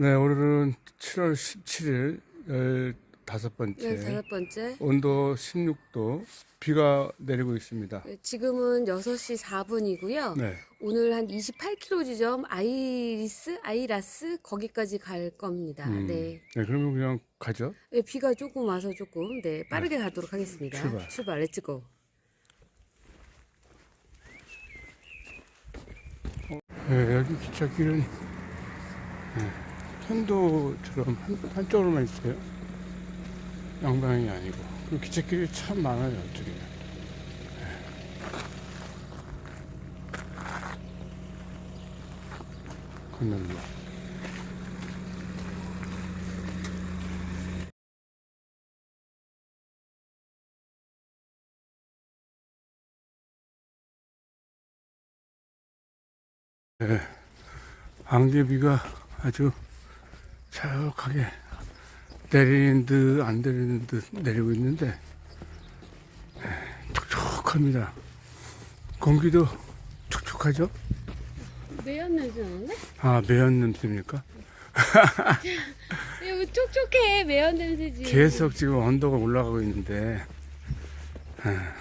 네, 오늘은 7월 17일 15번째. 네, 다섯 번째. 온도 16도. 비가 내리고 있습니다. 네, 지금은 6시 4분이고요. 네. 오늘 한 28km 지점 아이리스, 아이라스 거기까지 갈 겁니다. 음, 네. 네, 그러면 그냥 가죠. 네, 비가 조금 와서 조금 네, 빠르게 가도록 하겠습니다. 출발. 출발. 렛츠 고. 네, 여기 기차길은 네, 편도처럼 한, 한쪽으로만 있어요. 양방향이 아니고. 그리고 기차길이 참 많아요, 이쪽에. 네. 건널로. 네, 안개비가 아주 자욱하게 내리는 듯 안 내리는 듯 내리고 있는데 네, 촉촉합니다. 공기도 촉촉하죠? 매연 냄새 나는데? 아 매연 냄새입니까? 이거 촉촉해. 매연 냄새지. 계속 지금 온도가 올라가고 있는데 아,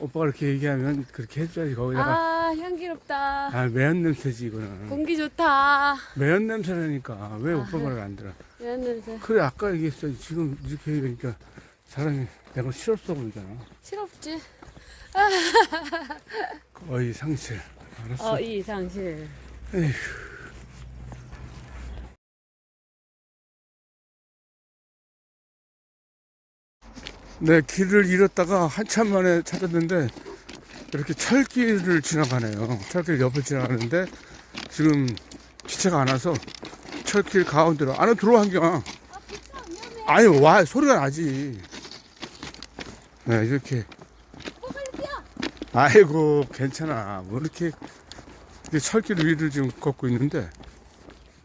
오빠가 이렇게 얘기하면 그렇게 해줘야지 거기다가 아, 향기롭다. 아 매연 냄새지 이거는 공기 좋다. 매연 냄새라니까 왜 아. 오빠 말을 안 들어? 매연 냄새. 그래 아까 얘기했어 지금 이렇게 얘기하니까 사람이 내가 싫었어 보이잖아 실없지? 거의 상실 알았어 어, 이 상실. 에휴. 네 길을 잃었다가 한참 만에 찾았는데 이렇게 철길을 지나가네요. 철길 옆을 지나가는데 지금 기차가 안 와서 철길 가운데로 안에 들어와 한경 아니 와 소리가 나지. 네 이렇게. 아이고 괜찮아. 뭐 이렇게 철길 위를 지금 걷고 있는데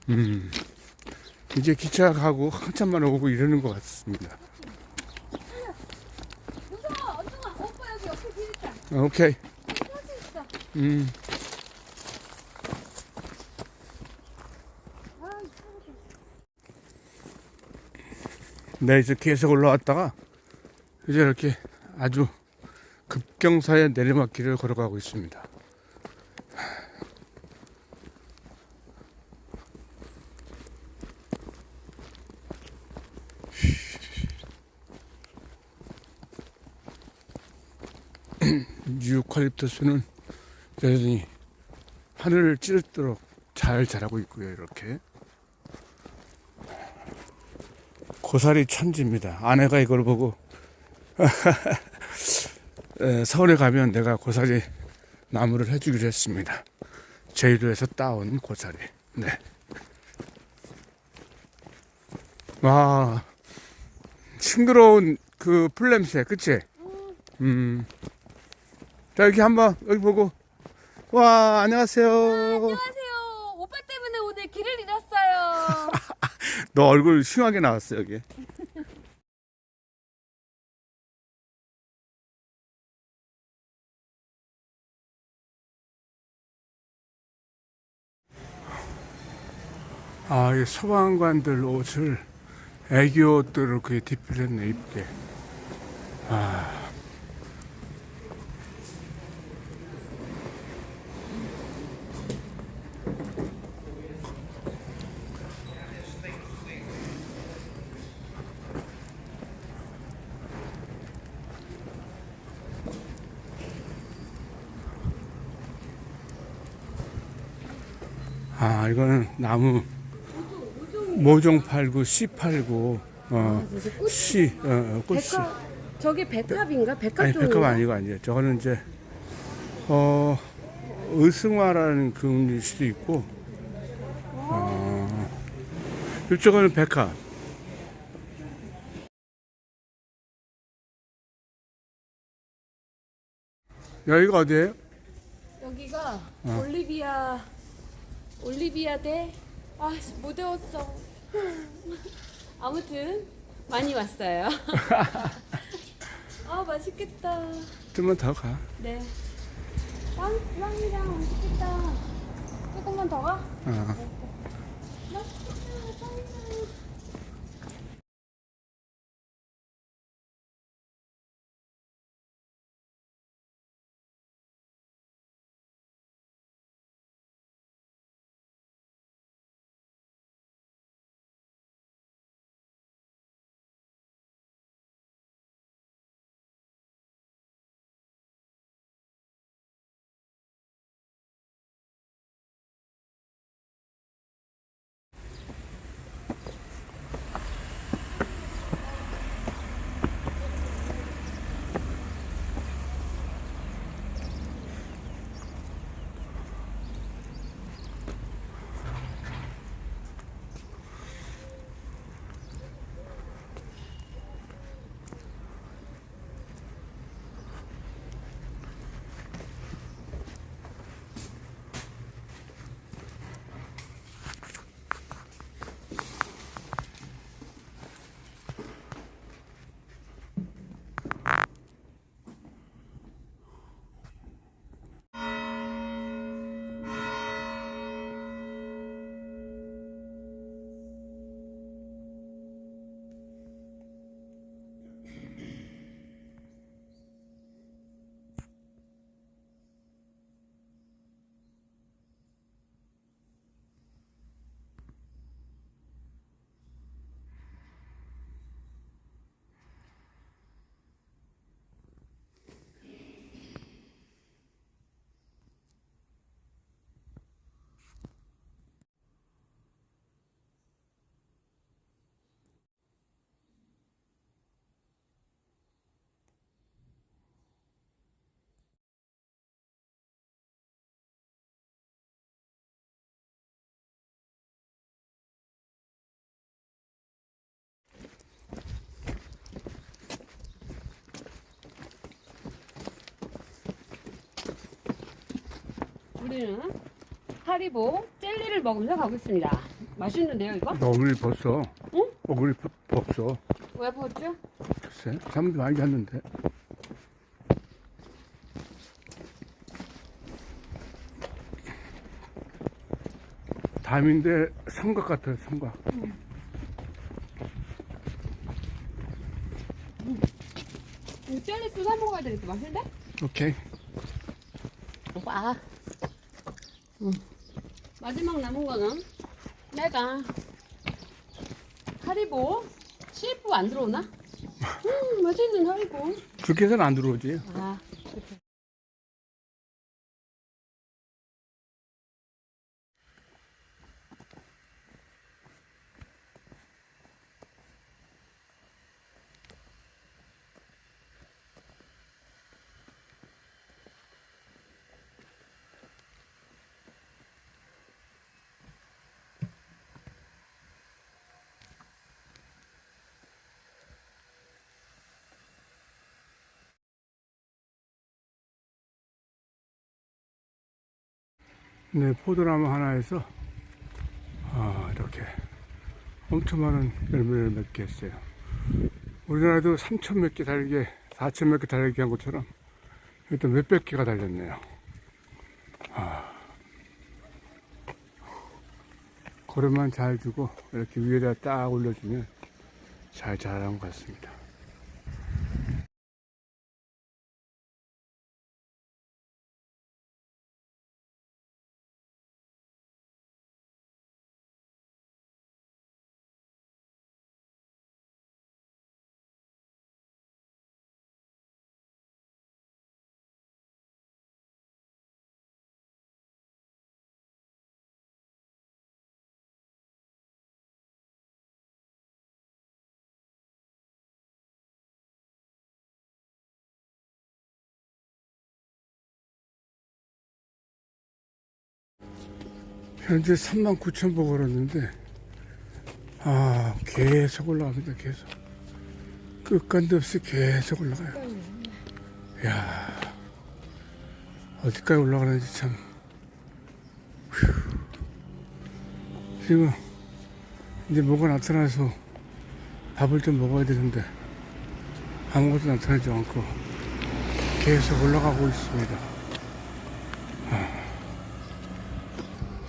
음 이제 기차 가고 한참 만에 오고 이러는 것 같습니다 무서워. 언정아. 오빠 여기 옆에 길 있다. 아, 오케이. 음 아, 네, 이제 계속 올라왔다가 이제 이렇게 아주 급경사의 내리막길을 걸어가고 있습니다. 유칼립투스는 여전히 하늘을 찌르도록 잘 자라고 있고요, 이렇게. 고사리 천지입니다. 아내가 이걸 보고 에, 서울에 가면 내가 고사리 나무를 해주기로 했습니다. 제주도에서 따온 고사리. 네. 와 싱그러운 그 풀냄새, 그치? 음. 자 여기 한번 여기 보고 와 안녕하세요. 안녕하세요. 오빠 때문에 오늘 길을 잃었어요. 너 얼굴 흉하게 나왔어 여기. 아, 이 소방관들 옷을 애교 옷들을 그게 디필했네 이쁘게. 아. 아, 이거는 나무 모종 팔고 씨 팔고 어, 씨, 어, 어, 꽃씨. 백합 저게 백합인가? 백합 아니 종류. 백합 아니고 아니에요. 저거는 이제 어 의승화라는 그일 수도 있고 어, 이쪽은 백합. 여기가 어디예요? 여기가 어. 올리비아 올리비아 대 아 못 외웠어. 아무튼 많이 왔어요. 아 맛있겠다. 좀만 더 가. 네. 빵 빵이랑 맛있겠다. 조금만 더 가? 어. 네? 우리는 하리보 젤리를 먹으면서 가고 있습니다. 맛있는데요, 이거? 너무 벌써. 응? 얼굴이 없어. 왜 벗죠? 글쎄, 잠도 많이 잤는데. 담인데 삼각 같아요, 삼각. 이 젤리 또 사 먹어야 되겠다. 맛있는데? 오케이. 와. 응. 마지막 남은 거는 내가 하리보 CF 안 들어오나? 음, 맛있는 하리보. 그렇게 해서는 안 들어오지. 아, 네, 포도나무 하나에서 아, 이렇게 엄청 많은 열매를 맺게 했어요. 우리나라도 3천 몇 개 달게, 4천 몇 개 달게 한 것처럼 여기도 몇백 개가 달렸네요. 아, 거름만 잘 주고 이렇게 위에다 딱 올려주면 잘 자란 것 같습니다. 현재 3만 9천 보 걸었는데, 아, 계속 올라갑니다, 계속. 끝간데 없이 계속 올라가요. 이야, 어디까지 올라가는지 참. 휴. 지금, 이제 뭐가 나타나서 밥을 좀 먹어야 되는데, 아무것도 나타나지 않고, 계속 올라가고 있습니다.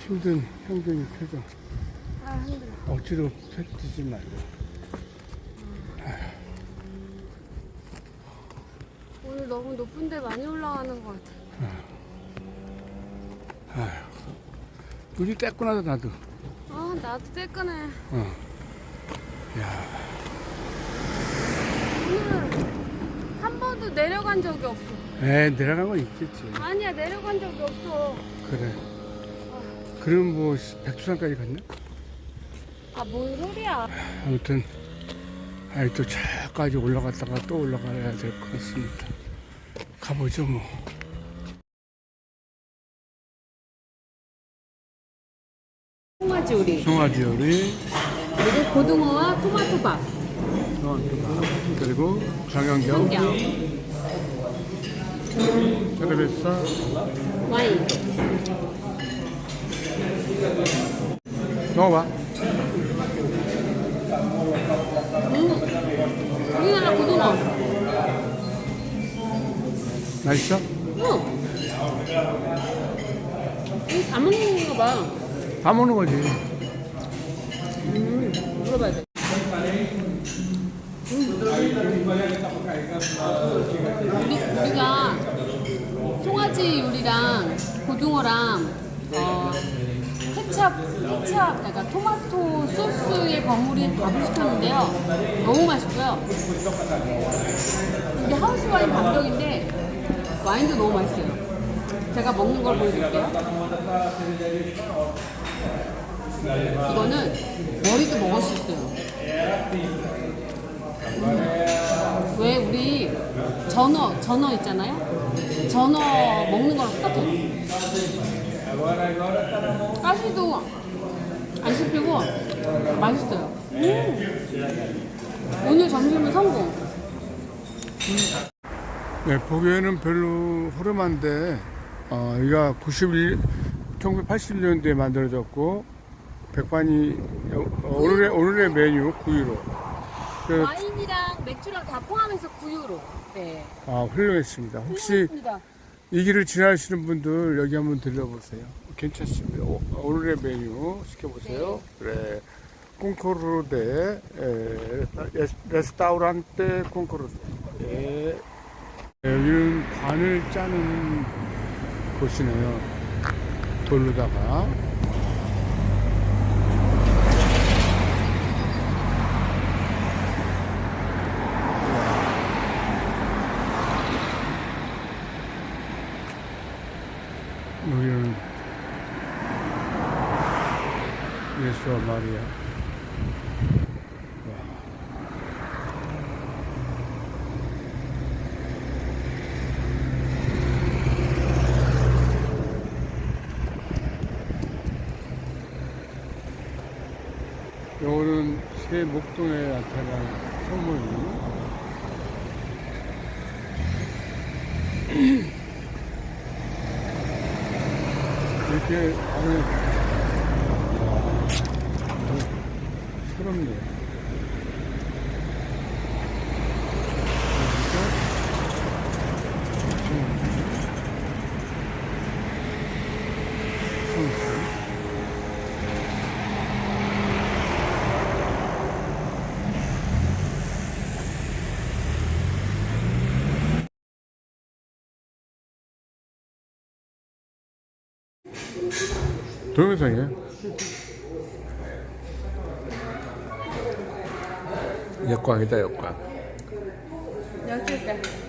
힘든 형경의 표정. 아, 힘들어. 억지로 펴지지 말고. 오늘 너무 높은데 많이 올라가는 것 같아. 눈이 떼꾸나다 나도. 아, 나도 떼끄네. 어. 야, 오늘 한 번도 내려간 적이 없어. 에 내려간 건 있겠지. 아니야, 내려간 적이 없어. 그래. 그럼 뭐 백두산까지 갔나? 아, 뭔 소리야. 아무튼 아이 또 차까지 올라갔다가 또 올라가야 될 것 같습니다. 가보죠 뭐. 송아지 우리. 송아지 요리, 그리고 고등어와 토마토밥. 그리고 장영경, 청경. 테레베사, 와인. 먹어봐. 우리나라 고등어. 맛있어? 응. 이거 다 먹는 거 봐. 다 먹는 거지. 음, 물어봐야 돼. 케찹, 케찹, 그러니까 토마토 소스에 버무린 밥을 시켰는데요. 너무 맛있고요. 이게 하우스 와인 반병인데 와인도 너무 맛있어요. 제가 먹는 걸 보여드릴게요. 이거는 머리도 먹을 수 있어요. 음. 왜 우리 전어 전어 있잖아요. 전어 먹는 거랑 똑같아요. 가시도 안 씹히고 맛있어요. 음. 오늘 점심은 성공. 네, 보기에는 별로 허름한데, 어, 여기가 91, 1980년대에 만들어졌고, 백반이, 어, 오늘의, 오늘의 메뉴 9유로. 그, 와인이랑 맥주랑 다 포함해서 9유로. 네. 아, 훌륭했습니다. 혹시 훌륭합니다. 이 길을 지나시는 분들 여기 한번 들려보세요. 괜찮습니다. 오, 오늘의 메뉴 시켜보세요. 그래. 콩코르데, 에, 레스- 레스타우란테 콩코르데. 예. 여기는 관을 짜는 곳이네요. 돌로다가. 여기는 예수와 마리아. 요거는 새 목동에 나타난 소문이 이렇게 안에 새롭네. 동영상이야? 역광이다 역광 여기.